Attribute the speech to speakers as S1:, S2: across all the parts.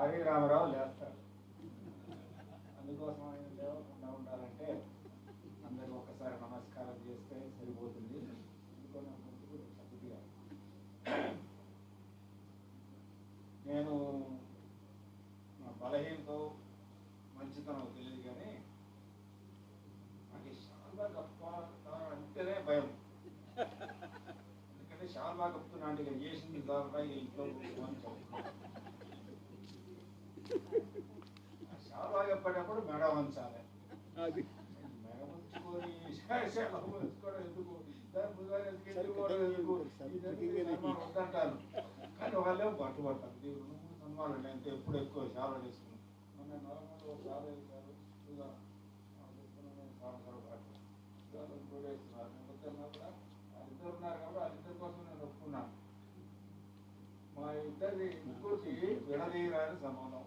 S1: ఆర్య రామారావు లేస్తారు. అందుకోసం ఆయన లేవకుండా ఉండాలంటే అందరూ ఒకసారి నమస్కారం చేస్తే సరిపోతుంది. నేను నా బలహీనతో మంచితనం తెలియదు కానీ నాకు ఈ గప్ప అంటేనే భయం. ఎందుకంటే శాల్వా కప్పుతున్నాడు ఇక చేసింది ద్వారా ఇంట్లో కూర్చోమని చెప్తున్నాను శాల్వా కప్పేటప్పుడు మెడ వంచాలి.
S2: అది.
S1: మెడ వంచుకొని ఎందుకు? దాని ఎందుకు సన్మానం వద్దంటారు. కానీ వాళ్ళే పట్టుబడతారు. సన్మానాలు ఉన్నాయి అంతే ఎప్పుడు ఎక్కువ శాల్వా వేసుకున్నాం మొన్న నవంబర్లో శాల్వా వేశారు వాళ్ళిద్దరు ఉన్నారు కాబట్టి వాళ్ళిద్దరి కోసం నేను ఒప్పుకున్నాను. మా ఇద్దరి ముగ్గురికి విడదీయరాని సమానం.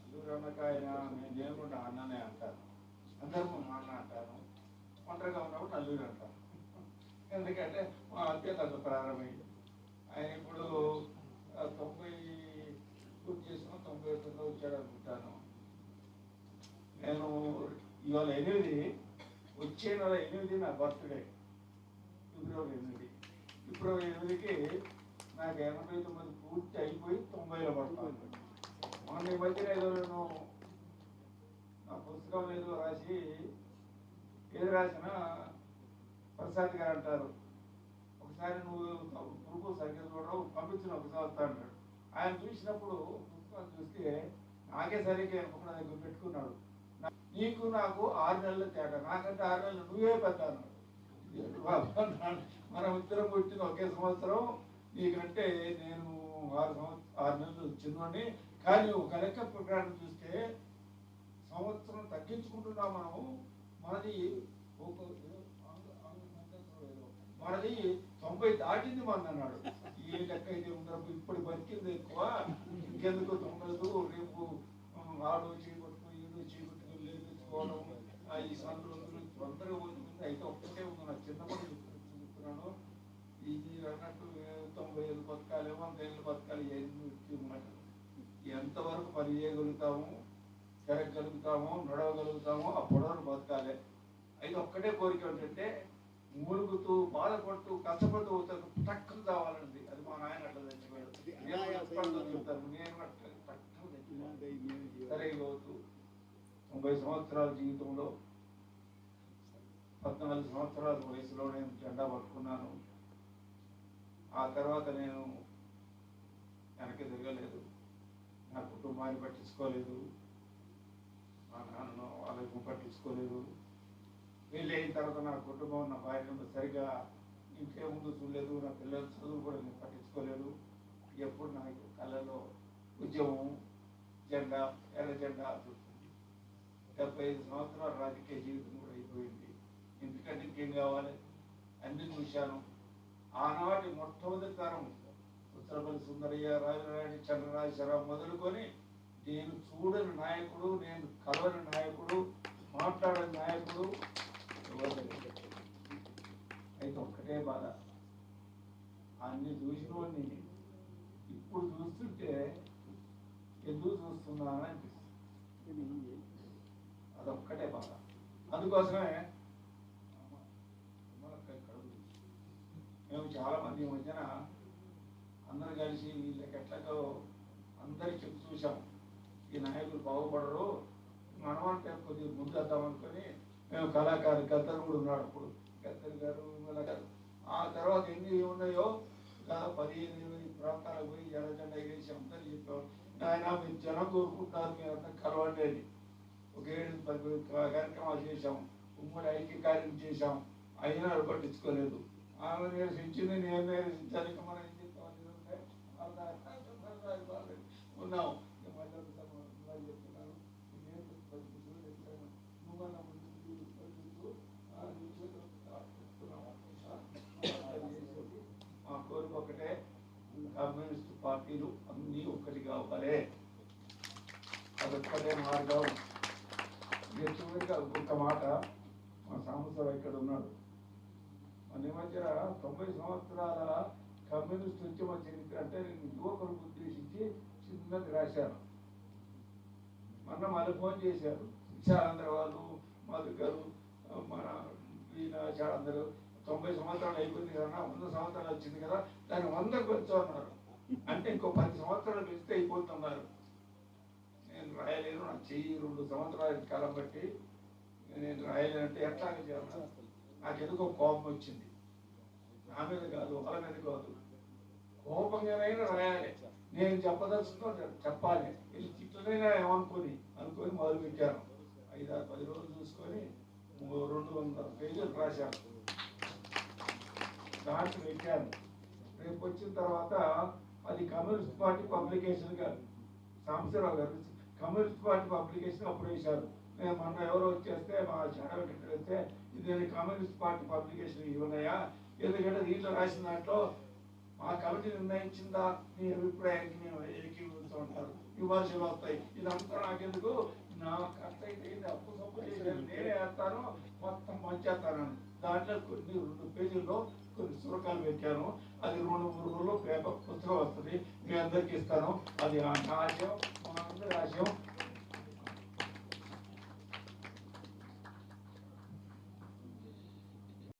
S1: అల్లూరు అన్నక నేను చేయకుండా అన్ననే అంటారు. అందరూ మా అన్న అంటాను. ఒంటరిగా ఉన్నప్పుడు అల్లూరు అంటారు. ఎందుకంటే మా అత్యంత ప్రారంభమైంది. ఆయన ఇప్పుడు తొంభై పూర్తి చేసుకుని తొంభై ఒకటిలో వచ్చాడు అనుకుంటాను నేను ఇవాళ ఎనిమిది వచ్చే నెల ఎనిమిది నా బర్త్డే. ఫిబ్రవరి ఎనిమిది. ఇప్పుడు ఎనిమిదికి నాకు ఎనభై తొమ్మిది పూర్తి అయిపోయి తొంభైలో పడతాను మొన్న ఈ మధ్యన ఏదో నేను నా పుస్తకం ఏదో రాసి ఏది రాసినా ప్రసాద్ గారు అంటారు. ఒకసారి నువ్వు పురుగు సరిగ్గా చూడడం పంపించిన ఒకసారి వస్తా అంటాడు. ఆయన చూసినప్పుడు పుస్తకాలు చూస్తే నాకే సరిగ్గా అనుకున్న దగ్గర పెట్టుకున్నాడు. నీకు నాకు ఆరు నెలల తేడా. నాకంటే ఆరు నెలలు నువ్వే పెద్ద అన్నాడు. మనం ఇద్దరం పుట్టిన ఒకే సంవత్సరం నీకంటే నేను ఆరు సంవత్సరం ఆరు నెలలు చిన్నవాడిని కానీ ఒక లెక్క ప్రకారం చూస్తే సంవత్సరం తగ్గించుకుంటున్నాం మనము. మనది ఒక మనది తొంభై దాటింది మన అన్నాడు ఏ లెక్క అయితే ఉండదు ఇప్పుడు బతికింది ఎక్కువ. ఇంకెందుకు తొంభైదు రేపు ఉమ్, ఆడు చీకొట్టుకు ఈడు చీకొట్టుకు లేపించుకోవడం ఆ ఈ సందులు తొందరగా పోతుంది అయితే ఒక్కటే ఉంది నా చిన్నప్పటి నుంచి చెప్తున్నాను ఇది అన్నట్టు తొంభై ఏళ్ళు బతకాలి వంద ఏళ్ళు బతకాలి ఎన్ని మాట ఎంతవరకు పని చేయగలుగుతాము తిరగలుగుతామో నడవగలుగుతామో ఆ పొడవను బతకాలి. అయితే ఒక్కటే కోరిక ఏంటంటే మూలుగుతూ బాధపడుతూ కష్టపడుతూ టక్కులు కావాలండి. అది మా నాయన అట్లా చచ్చిపోయాడు చెప్తాను. నేను అట్లా చచ్చిపోయాను తొంభై సంవత్సరాల జీవితంలో పద్నాలుగు సంవత్సరాల వయసులో నేను జెండా పట్టుకున్నాను. ఆ తర్వాత నేను వెనక్కి తిరగలేదు. నా కుటుంబాన్ని పట్టించుకోలేదు. మా నాన్నను వాళ్ళకు పట్టించుకోలేదు. పెళ్ళి అయిన తర్వాత నా కుటుంబం నా భార్య సరిగా ఇంట్లో ముందు చూడలేదు. నా పిల్లల చదువు కూడా నేను పట్టించుకోలేదు. ఎప్పుడు నాకు కళ్ళలో ఉద్యమం జెండా ఎర్ర జెండా చూస్తుంది. డెబ్బై ఐదు సంవత్సరాల రాజకీయ జీవితం కూడా అయిపోయింది. ఎందుకంటే ఇంకేం కావాలి? అన్ని చూశాను ఆనాటి మొట్టమొదటి తరం ఉత్తరపల్లి సుందరయ్య రాజరాణి చంద్రరాజేశ్వరరావు మొదలుకొని నేను చూడని నాయకుడు నేను కలవని నాయకుడు మాట్లాడని నాయకుడు. అయితే ఒక్కటే బాధ. అన్ని చూసిన వాడిని ఇప్పుడు చూస్తుంటే ఎందుకు చూస్తున్నానని అనిపిస్తుంది అదొక్కటే బాధ. అందుకోసమే మేము చాలా మంది ఈ మధ్యన అందరు కలిసి వీళ్ళకి ఎట్లాగో అందరికి చెప్పి చూసాం ఈ నాయకులు బాగుపడరు మనమంటే కొద్దిగా ముందు వద్దామనుకొని మేము కళాకారు గద్దరు కూడా ఉన్నాడు అప్పుడు గద్దరు గారు గారు. ఆ తర్వాత ఎన్ని ఉన్నాయో పదిహేను ఇరవై ప్రాంతాలకు పోయి ఎర్ర వేసి ఎగేసి అందరూ చెప్పాం ఆయన మీరు జనం కోరుకుంటారు మీరు అంతా కలవండి అని. ఒక ఏడు పది కార్యక్రమాలు చేశాం. ఉమ్మడి ఐక్య కార్యం చేశాం. అయినా పట్టించుకోలేదు. ఆమె నిరసించింది నేను నిరసించాలి మనం ఏం చెప్తామని ఉన్నాం ఇక మళ్ళీ చెప్తున్నాను నేను పట్టించుకోలేదు అది చేసేది. మా కోరిక ఒకటే కమ్యూనిస్ట్ పార్టీలు అన్నీ కావాలి అదొక్కటే మార్గం. ఒక్క మాట మా సాంబశివరావు ఇక్కడ ఉన్నాడు. మన మధ్య తొంభై సంవత్సరాల కమ్యూనిస్ట్ ఉద్యమ చరిత్ర అంటే నేను యువకులకు ఉద్దేశించి చిన్నది రాశాను మొన్న మళ్ళీ ఫోన్ చేశారు. శిక్షానందర వాళ్ళు మా దగ్గర మన ఈయన చాలందరూ తొంభై సంవత్సరాలు అయిపోయింది కదా వంద సంవత్సరాలు వచ్చింది కదా దాన్ని వందకు వచ్చామన్నారు అంటే ఇంకో పది సంవత్సరాలు పెంచితే అయిపోతున్నారు నేను రాయలేను. నా చెయ్యి రెండు సంవత్సరాల కాలం బట్టి నేను రాయలేనంటే ఎట్లా చేయాలి? నాకు ఎందుకో కోపం వచ్చింది. నా మీద కాదు వాళ్ళ మీద కాదు. కోపంగానైనా రాయాలి. నేను చెప్పదలుచుకో చెప్పాలి. వీళ్ళు తిట్లనైనా ఏమనుకొని అనుకొని మొదలు పెట్టాను. ఐదు ఆరు పది రోజులు చూసుకొని రెండు వందల పేజీలు రాశాను. దాంట్లో పెట్టాను. రేపు వచ్చిన తర్వాత అది కమ్యూనిస్ట్ పార్టీ పబ్లికేషన్ గారు సాంబశివరావు గారు కమ్యూనిస్ట్ పార్టీ పబ్లికేషన్ అప్పుడు వేశారు. మొన్న ఎవరో వచ్చేస్తే మా చెడబెట్టి వస్తే ఇది కమ్యూనిస్ట్ పార్టీ పబ్లికేషన్ ఇవ్వనయా ఎందుకంటే దీంట్లో రాసిన దాంట్లో మా కమిటీ నిర్ణయించిందా? మీ అభిప్రాయానికి మేము ఏకీభవిస్తూ ఉంటారు. విమర్శలు వస్తాయి. ఇదంతా నాకెందుకు? నా ఖర్చు అయితే ఇది అప్పు సప్పు చేసి నేనే వేస్తాను మొత్తం మంచేస్తాను దాంట్లో కొన్ని రెండు పేజీల్లో కొన్ని సురకాలు పెట్టాను. అది రెండు మూడు రోజుల్లో పేపర్ పుస్తకం వస్తుంది. మీ అందరికి ఇస్తాను. అది ఆ రాజ్యం.